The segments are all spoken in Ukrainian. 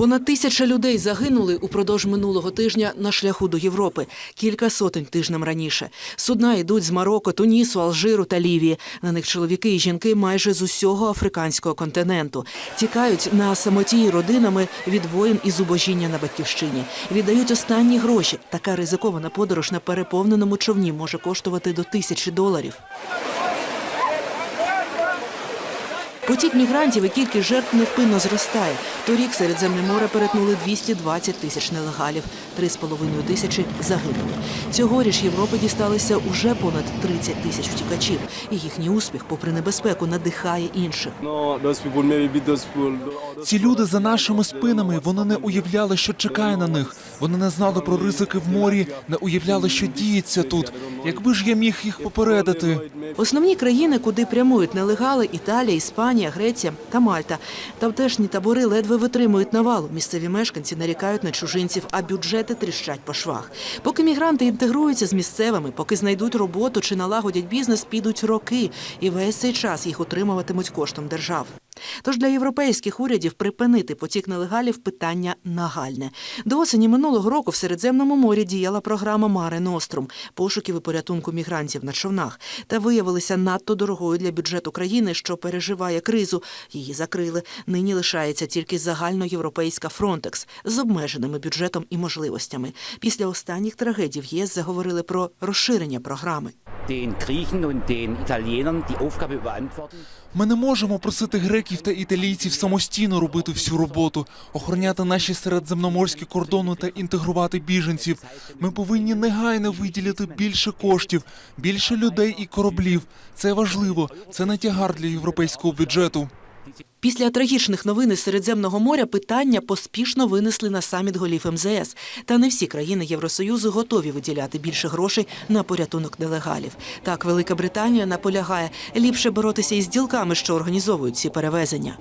Понад тисяча людей загинули упродовж минулого тижня на шляху до Європи. Кілька сотень тижнем раніше. Судна йдуть з Марокко, Тунісу, Алжиру та Лівії. На них чоловіки і жінки майже з усього африканського континенту. Тікають на самоті родинами від воїн і зубожіння на батьківщині. Віддають останні гроші. Така ризикована подорож на переповненому човні може коштувати до тисячі доларів. Потік мігрантів і кількість жертв невпинно зростає. Торік Середземне море перетнули 220 тисяч нелегалів, 3,5 тисячі загинули. Цьогоріч Європи дісталися уже понад 30 тисяч втікачів. І їхній успіх, попри небезпеку, надихає інших. People. Ці люди за нашими спинами. Вони не уявляли, що чекає на них. Вони не знали про ризики в морі, не уявляли, що діється тут. Якби ж я міг їх попередити. Основні країни, куди прямують нелегали – Італія, Іспанія, Греція та Мальта. Тамтешні табори ледве витримують навалу. Місцеві мешканці нарікають на чужинців, а бюджети тріщать по швах. Поки мігранти інтегруються з місцевими, поки знайдуть роботу чи налагодять бізнес, підуть роки. І весь цей час їх утримуватимуть коштом держав. Тож для європейських урядів припинити потік нелегалів питання нагальне. До осені минулого року в Середземному морі діяла програма Маре Нострум пошуків і порятунку мігрантів на човнах. Та виявилися надто дорогою для бюджету країни, що переживає кризу. Її закрили. Нині лишається тільки загальноєвропейська Фронтекс з обмеженими бюджетом і можливостями. Після останніх трагедій в ЄС заговорили про розширення програми. Ми не можемо просити греків та італійців самостійно робити всю роботу, охороняти наші середземноморські кордони та інтегрувати біженців. Ми повинні негайно виділити більше коштів, більше людей і кораблів. Це важливо. Це не тягар для європейського бюджету. Після трагічних новин із Середземного моря питання поспішно винесли на саміт голів МЗС. Та не всі країни Євросоюзу готові виділяти більше грошей на порятунок нелегалів. Так, Велика Британія наполягає ліпше боротися із ділками, що організовують ці перевезення.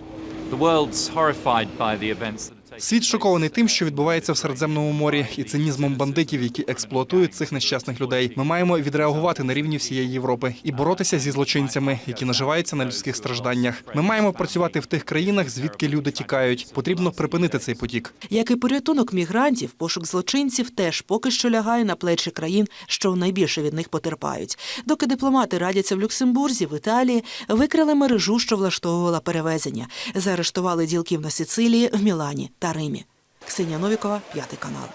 Світ шокований тим, що відбувається в Середземному морі, і цинізмом бандитів, які експлуатують цих нещасних людей. Ми маємо відреагувати на рівні всієї Європи і боротися зі злочинцями, які наживаються на людських стражданнях. Ми маємо працювати в тих країнах, звідки люди тікають. Потрібно припинити цей потік. Як і порятунок мігрантів, пошук злочинців теж поки що лягає на плечі країн, що найбільше від них потерпають. Доки дипломати радяться в Люксембурзі, в Італії, викрили мережу, що влаштовувала перевезення. Заарештували ділків на Сицилії, в Мілані та Римі. Ксенія Новікова, п'ятий канал.